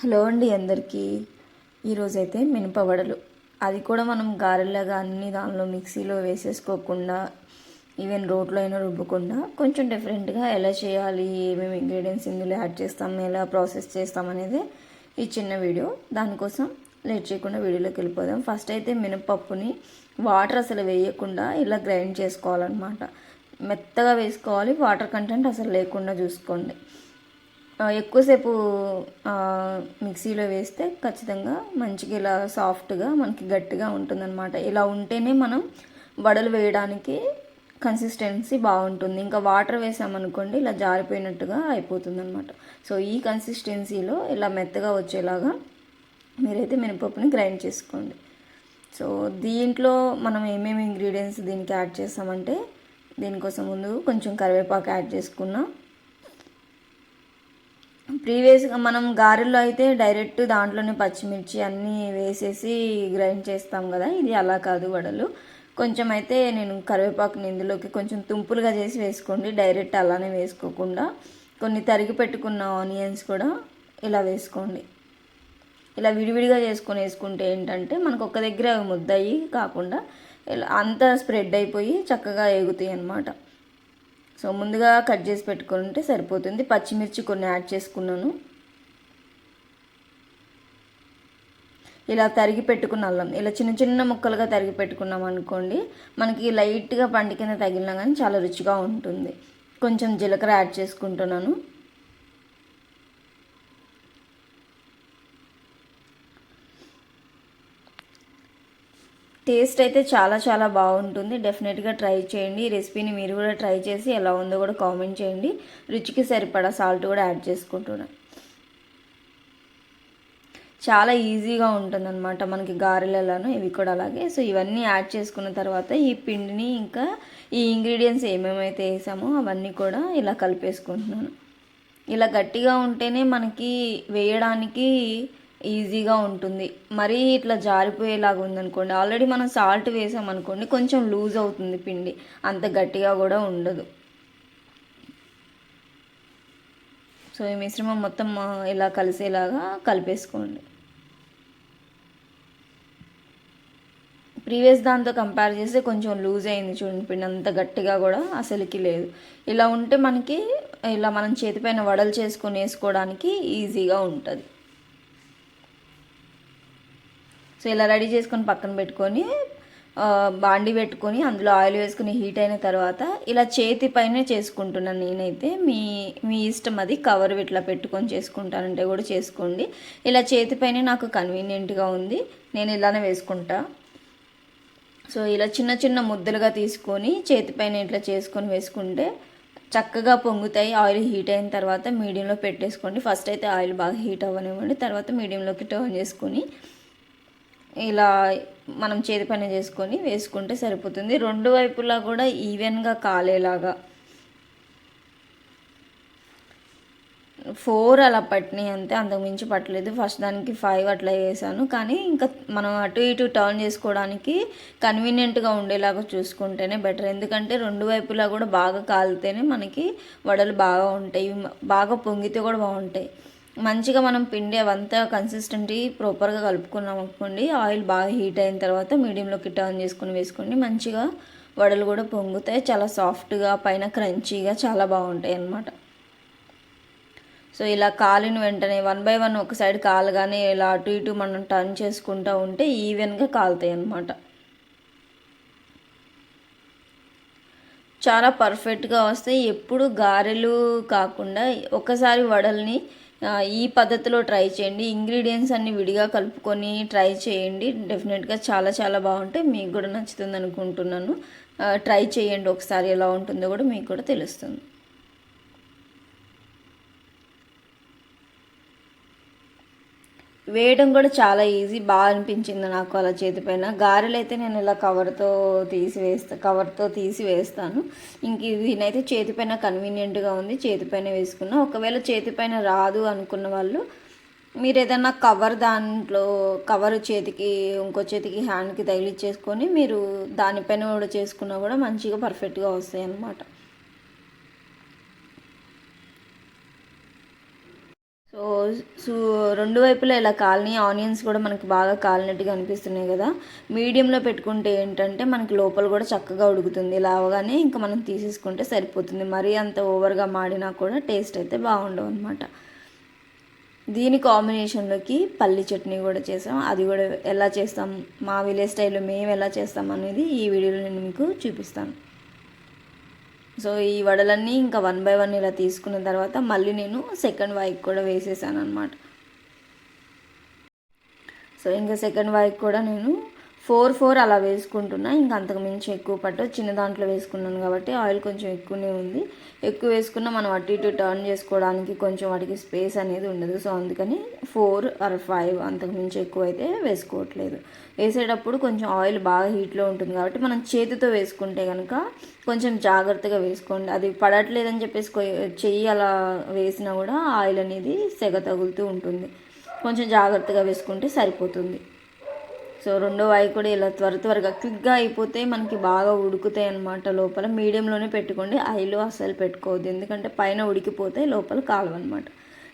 Hello అండి అందరికీ. ఈరోజైతే మినప వడలు అది కూడా మనం గారెలాగా అన్ని దానిలో మిక్సీలో వేసేసుకోకుండా ఈవెన్ రోట్లో అయినా రుబ్బకుండా కొంచెం డిఫరెంట్గా ఎలా చేయాలి ఏమేమి ఇంగ్రీడియంట్స్ ఇందులో యాడ్ చేస్తాం ఎలా ప్రాసెస్ చేస్తాం అనేది ఈ చిన్న వీడియో. దానికోసం లేట్ చేయకుండా వీడియోలోకి వెళ్ళిపోదాం. ఫస్ట్ అయితే మినపప్పుని వాటర్ అసలు వేయకుండా ఇలా గ్రైండ్ చేసుకోవాలన్నమాట. మెత్తగా వేసుకోవాలి వాటర్ కంటెంట్ అసలు లేకుండా చూసుకోండి. ఎక్కువసేపు మిక్సీలో వేస్తే ఖచ్చితంగా మంచిగా ఇలా సాఫ్ట్గా మనకి గట్టిగా ఉంటుందన్నమాట. ఇలా ఉంటేనే మనం వడలు వేయడానికి కన్సిస్టెన్సీ బాగుంటుంది. ఇంకా వాటర్ వేసామనుకోండి ఇలా జారిపోయినట్టుగా అయిపోతుంది అనమాట సో ఈ కన్సిస్టెన్సీలో ఇలా మెత్తగా వచ్చేలాగా మీరైతే మినపప్పుని గ్రైండ్ చేసుకోండి. సో దీంట్లో మనం ఏమేమి ఇంగ్రీడియంట్స్ దీనికి యాడ్ చేస్తామంటే దీనికోసం ముందు కొంచెం కరివేపాకు యాడ్ చేసుకున్నాం. ప్రీవియస్గా మనం గారెల్లో అయితే డైరెక్ట్ దాంట్లోనే పచ్చిమిర్చి అన్నీ వేసేసి గ్రైండ్ చేస్తాం కదా. ఇది అలా కాదు వడలు. కొంచెం అయితే నేను కరివేపాకుని ఇందులోకి కొంచెం తుంపులుగా చేసి వేసుకోండి. డైరెక్ట్ అలానే వేసుకోకుండా కొన్ని తరిగి పెట్టుకున్న ఆనియన్స్ కూడా ఇలా వేసుకోండి. ఇలా విడివిడిగా చేసుకొని వేసుకుంటే ఏంటంటే మనకు ఒక దగ్గర అవి ముద్దయి కాకుండా ఇలా అంతా స్ప్రెడ్ అయిపోయి చక్కగా ఎగుతాయి అన్నమాట. సో ముందుగా కట్ చేసి పెట్టుకుంటే సరిపోతుంది. పచ్చిమిర్చి కొన్ని యాడ్ చేసుకున్నాను. ఇలా తరిగి పెట్టుకున్న అల్లం. ఇలా చిన్న చిన్న ముక్కలుగా తరిగి పెట్టుకున్నాం అనుకోండి మనకి లైట్గా పండు కింద తగిలినా కానీ చాలా రుచిగా ఉంటుంది. కొంచెం జీలకర్ర యాడ్ చేసుకుంటున్నాను. టేస్ట్ అయితే చాలా చాలా బాగుంటుంది. డెఫినెట్గా ట్రై చేయండి. ఈ రెసిపీని మీరు కూడా ట్రై చేసి ఎలా ఉందో కూడా కామెంట్ చేయండి. రుచికి సరిపడా సాల్ట్ కూడా యాడ్ చేసుకుంటున్నాను చాలా ఈజీగా ఉంటుందన్నమాట మనకి గారెలలోనూ ఇవి కూడా అలాగే. సో ఇవన్నీ యాడ్ చేసుకున్న తర్వాత ఈ పిండిని ఇంకా ఈ ఇంగ్రీడియంట్స్ ఏమేమైతే వేసామో అవన్నీ కూడా ఇలా కలిపేసుకుంటున్నాను. ఇలా గట్టిగా ఉంటేనే మనకి వేయడానికి ఈజీగా ఉంటుంది. మరీ ఇట్లా జారిపోయేలాగా ఉందనుకోండి ఆల్రెడీ మనం సాల్ట్ వేసామనుకోండి కొంచెం లూజ్ అవుతుంది పిండి. అంత గట్టిగా కూడా ఉండదు. సో ఈ మిశ్రమం మొత్తం ఇలా కలిసేలాగా కలిపేసుకోండి. ప్రీవియస్ దాంతో కంపేర్ చేస్తే కొంచెం లూజ్ అయింది చూడండి పిండి అంత గట్టిగా కూడా అసలుకి లేదు. ఇలా ఉంటే మనకి ఇలా మనం చేతిపైన వడలు చేసుకొని వేసుకోవడానికి ఈజీగా ఉంటుంది. సో ఇలా రెడీ చేసుకొని పక్కన పెట్టుకొని బాండి పెట్టుకొని అందులో ఆయిల్ వేసుకుని హీట్ అయిన తర్వాత ఇలా చేతి పైనే చేసుకుంటున్నాను నేనైతే. మీ మీ ఇష్టం అది. కవర్ ఇట్లా పెట్టుకొని చేసుకుంటానంటే కూడా చేసుకోండి. ఇలా చేతిపైనే నాకు కన్వీనియంట్గా ఉంది. నేను ఇలానే వేసుకుంటా. సో ఇలా చిన్న చిన్న ముద్దలుగా తీసుకొని చేతి పైన ఇట్లా చేసుకొని వేసుకుంటే చక్కగా పొంగుతాయి. ఆయిల్ హీట్ అయిన తర్వాత మీడియంలో పెట్టేసుకోండి. ఫస్ట్ అయితే ఆయిల్ బాగా హీట్ అవ్వనివ్వండి. తర్వాత మీడియంలోకి టర్న్ చేసుకొని ఇలా మనం చేతి పని చేసుకొని వేసుకుంటే సరిపోతుంది. రెండు వైపులా కూడా ఈవెన్గా కాలేలాగా. ఫోర్ అలా పట్టినాయి అంతే అంతకుమించి పట్టలేదు. ఫస్ట్ దానికి ఫైవ్ అట్లా వేసాను. కానీ ఇంకా మనం అటు ఇటు టర్న్ చేసుకోవడానికి కన్వీనియంట్గా ఉండేలాగా చూసుకుంటేనే బెటర్. ఎందుకంటే రెండు వైపులా కూడా బాగా కాలితేనే మనకి వడలు బాగా ఉంటాయి. బాగా పొంగితే కూడా బాగుంటాయి. మంచిగా మనం పిండి అవంతా కన్సిస్టెంటీ ప్రాపర్గా కలుపుకున్నాం అనుకోండి ఆయిల్ బాగా హీట్ అయిన తర్వాత మీడియంలోకి టర్న్ చేసుకుని వేసుకోండి. మంచిగా వడలు కూడా పొంగుతాయి. చాలా సాఫ్ట్గా పైన క్రంచీగా చాలా బాగుంటాయి అన్నమాట. సో ఇలా కాలిన వెంటనే వన్ బై వన్ ఒక సైడ్ కాలగానే ఇలా అటు ఇటు మనం టర్న్ చేసుకుంటూ ఉంటే ఈవెన్గా కాలుతాయి అన్నమాట. చాలా పర్ఫెక్ట్గా వస్తాయి. ఎప్పుడు గారెలు కాకుండా ఒకసారి వడల్ని ఈ పద్ధతిలో ట్రై చేయండి. ఇంగ్రీడియంట్స్ అన్ని విడిగా కలుపుకొని ట్రై చేయండి. డెఫినెట్గా చాలా చాలా బాగుంటాయి. మీకు కూడా నచ్చుతుంది అనుకుంటున్నాను. ట్రై చేయండి. ఒకసారి ఎలా ఉంటుందో కూడా మీకు కూడా తెలుస్తుంది. వేయడం కూడా చాలా ఈజీ. బాగా అనిపించింది నాకు అలా చేతిపైన గారెలు అయితే నేను ఇలా కవర్తో తీసి వేస్తా కవర్తో తీసి వేస్తాను. ఇంక దీనైతే చేతిపైన కన్వీనియంట్గా ఉంది. చేతిపైన వేసుకున్నా. ఒకవేళ చేతిపైన రాదు అనుకున్న వాళ్ళు మీరు ఏదైనా కవర్ దాంట్లో కవర్ చేతికి ఇంకో చేతికి హ్యాండ్కి తగిలిచ్చేసుకొని మీరు దానిపైన కూడా చేసుకున్నా కూడా మంచిగా పర్ఫెక్ట్గా వస్తాయి అన్నమాట సో సో రెండు వైపులా ఇలా కాలనీ ఆనియన్స్ కూడా మనకి బాగా కాలినట్టుగా అనిపిస్తున్నాయి కదా. మీడియంలో పెట్టుకుంటే ఏంటంటే మనకి లోపల కూడా చక్కగా ఉడుకుతుంది. ఇలా అవగానే ఇంకా మనం తీసేసుకుంటే సరిపోతుంది. మరీ అంత ఓవర్గా మాడినా కూడా టేస్ట్ అయితే బాగుండవు అనమాట దీని కాంబినేషన్లోకి పల్లి చట్నీ కూడా చేసాం. అది కూడా ఎలా చేస్తాం మా విలేజ్ స్టైల్లో మేము ఎలా చేస్తాం అనేది ఈ వీడియోలో నేను మీకు చూపిస్తాను. సో ఈ వడలన్నీ ఇంకా వన్ బై వన్ ఇలా తీసుకున్న తర్వాత మళ్ళీ నేను సెకండ్ వాయికి కూడా వేసేసాను అనమాట సో ఇంకా సెకండ్ వాయికి కూడా నేను ఫోర్ ఫోర్ అలా వేసుకుంటున్నా. ఇంకా అంతకు మించి ఎక్కువ పట్టు చిన్న దాంట్లో వేసుకున్నాను కాబట్టి ఆయిల్ కొంచెం ఎక్కువనే ఉంది. ఎక్కువ వేసుకున్న మనం అటు ఇటు టర్న్ చేసుకోవడానికి కొంచెం వాటికి స్పేస్ అనేది ఉండదు. సో అందుకని ఫోర్ ఆర్ ఫైవ్ అంతకు మించి ఎక్కువ అయితే వేసుకోవట్లేదు. వేసేటప్పుడు కొంచెం ఆయిల్ బాగా హీట్లో ఉంటుంది కాబట్టి మనం చేతితో వేసుకుంటే కనుక కొంచెం జాగ్రత్తగా వేసుకోండి. అది పడట్లేదని చెప్పేసి చెయ్యి అలా వేసినా కూడా ఆయిల్ అనేది సెగ తగులుతూ ఉంటుంది. కొంచెం జాగ్రత్తగా వేసుకుంటే సరిపోతుంది. సో రెండో వాయి కూడా ఇలా త్వర త్వరగా క్విక్గా అయిపోతే మనకి బాగా ఉడుకుతాయి అనమాట లోపల. మీడియంలోనే పెట్టుకోండి. ఐలో అసలు పెట్టుకోవద్దు. ఎందుకంటే పైన ఉడికిపోతే లోపల కాలవన్నమాట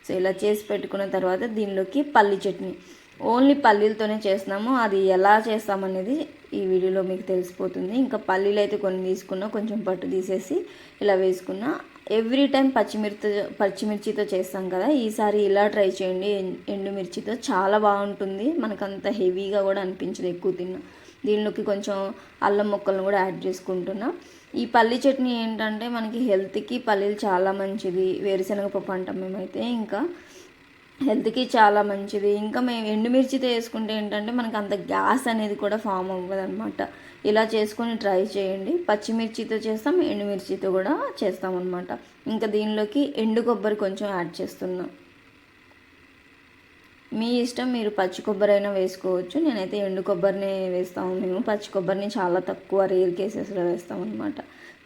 సో ఇలా చేసి పెట్టుకున్న తర్వాత దీనిలోకి పల్లి చట్నీ. ఓన్లీ పల్లీలతోనే చేస్తున్నాము. అది ఎలా చేస్తామనేది ఈ వీడియోలో మీకు తెలిసిపోతుంది. ఇంకా పల్లీలు అయితే కొన్ని తీసుకున్నా కొంచెం పట్టు తీసేసి ఇలా వేసుకున్నా ఎవ్రీ టైం పచ్చిమిర్చి పచ్చిమిర్చితో చేస్తాం కదా. ఈసారి ఇలా ట్రై చేయండి. ఎండుమిర్చితో చాలా బాగుంటుంది. మనకు అంత హెవీగా కూడా అనిపించదు ఎక్కువ తిన్నా దీనిలోకి కొంచెం అల్లం ముక్కలను కూడా యాడ్ చేసుకుంటున్నా. ఈ పల్లి చట్నీ ఏంటంటే మనకి హెల్త్కి పల్లీలు చాలా మంచిది. వేరుశనగ పప్పు అంటాం మేమైతే. ఇంకా హెల్త్కి చాలా మంచిది. ఇంకా మేము ఎండుమిర్చితో వేసుకుంటే ఏంటంటే మనకు అంత గ్యాస్ అనేది కూడా ఫామ్ అవ్వదనమాట ఇలా చేసుకొని ట్రై చేయండి. పచ్చిమిర్చితో చేస్తాం ఎండుమిర్చితో కూడా చేస్తాం అనమాట ఇంకా దీనిలోకి ఎండు కొబ్బరి కొంచెం యాడ్ చేస్తున్నాం. మీ ఇష్టం మీరు పచ్చి కొబ్బరి అయినా వేసుకోవచ్చు. నేనైతే ఎండు కొబ్బరిని వేస్తాము. మేము పచ్చి కొబ్బరిని చాలా తక్కువ రేర్ కేసెస్లో వేస్తాం అనమాట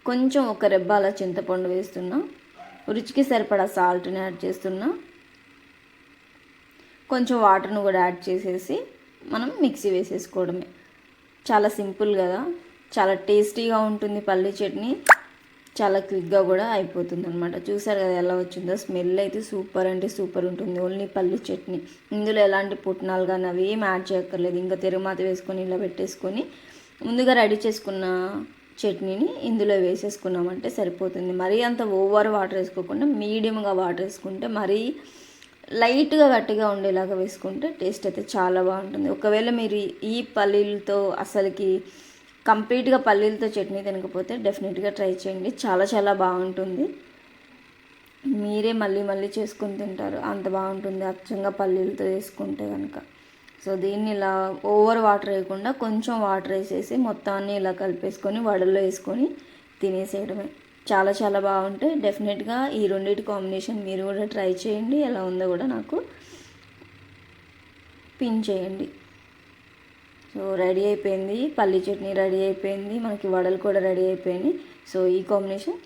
కొంచెం ఒక రెబ్బాల చింతపండు వేస్తున్నా. రుచికి సరిపడా సాల్ట్ని యాడ్ చేస్తున్నా. కొంచెం వాటర్ను కూడా యాడ్ చేసేసి మనం మిక్సీ వేసేసుకోవడమే. చాలా సింపుల్ కదా. చాలా టేస్టీగా ఉంటుంది పల్లీ చట్నీ. చాలా క్విక్గా కూడా అయిపోతుంది అనమాట చూసారు కదా ఎలా వచ్చిందో? స్మెల్ అయితే సూపర్ అంటే సూపర్ ఉంటుంది. ఓన్లీ పల్లి చట్నీ. ఇందులో ఎలాంటి పుట్నాలు కానీ అవి ఏం యాడ్ చేయక్కర్లేదు. ఇంకా తిరుమాత వేసుకొని ఇలా పెట్టేసుకొని ముందుగా రెడీ చేసుకున్న చట్నీని ఇందులో వేసేసుకున్నామంటే సరిపోతుంది. మరీ అంత ఓవర్ వాటర్ వేసుకోకుండా మీడియంగా వాటర్ వేసుకుంటే మరీ లైట్గా గట్టిగా ఉండేలాగా వేసుకుంటే టేస్ట్ అయితే చాలా బాగుంటుంది. ఒకవేళ మీరు ఈ పల్లీలతో అసలుకి కంప్లీట్గా పల్లీలతో చట్నీ తినకపోతే డెఫినెట్గా ట్రై చేయండి. చాలా చాలా బాగుంటుంది. మీరే మళ్ళీ మళ్ళీ చేసుకుని తింటారు. అంత బాగుంటుంది అచ్చంగా పల్లీలతో వేసుకుంటే కనుక సో దీన్ని ఇలా ఓవర్ వాటర్ వేయకుండా కొంచెం వాటర్ వేసేసి మొత్తాన్ని ఇలా కలిపేసుకొని వడల్లో వేసుకొని తినేసేయడమే. చాలా చాలా బాగుంటాయి. డెఫినెట్గా ఈ రెండింటి కాంబినేషన్ మీరు కూడా ట్రై చేయండి. ఎలా ఉందో కూడా నాకు పిన్ చేయండి. సో రెడీ అయిపోయింది. పల్లీ చట్నీ రెడీ అయిపోయింది. మనకి వడలు కూడా రెడీ అయిపోయింది సో ఈ కాంబినేషన్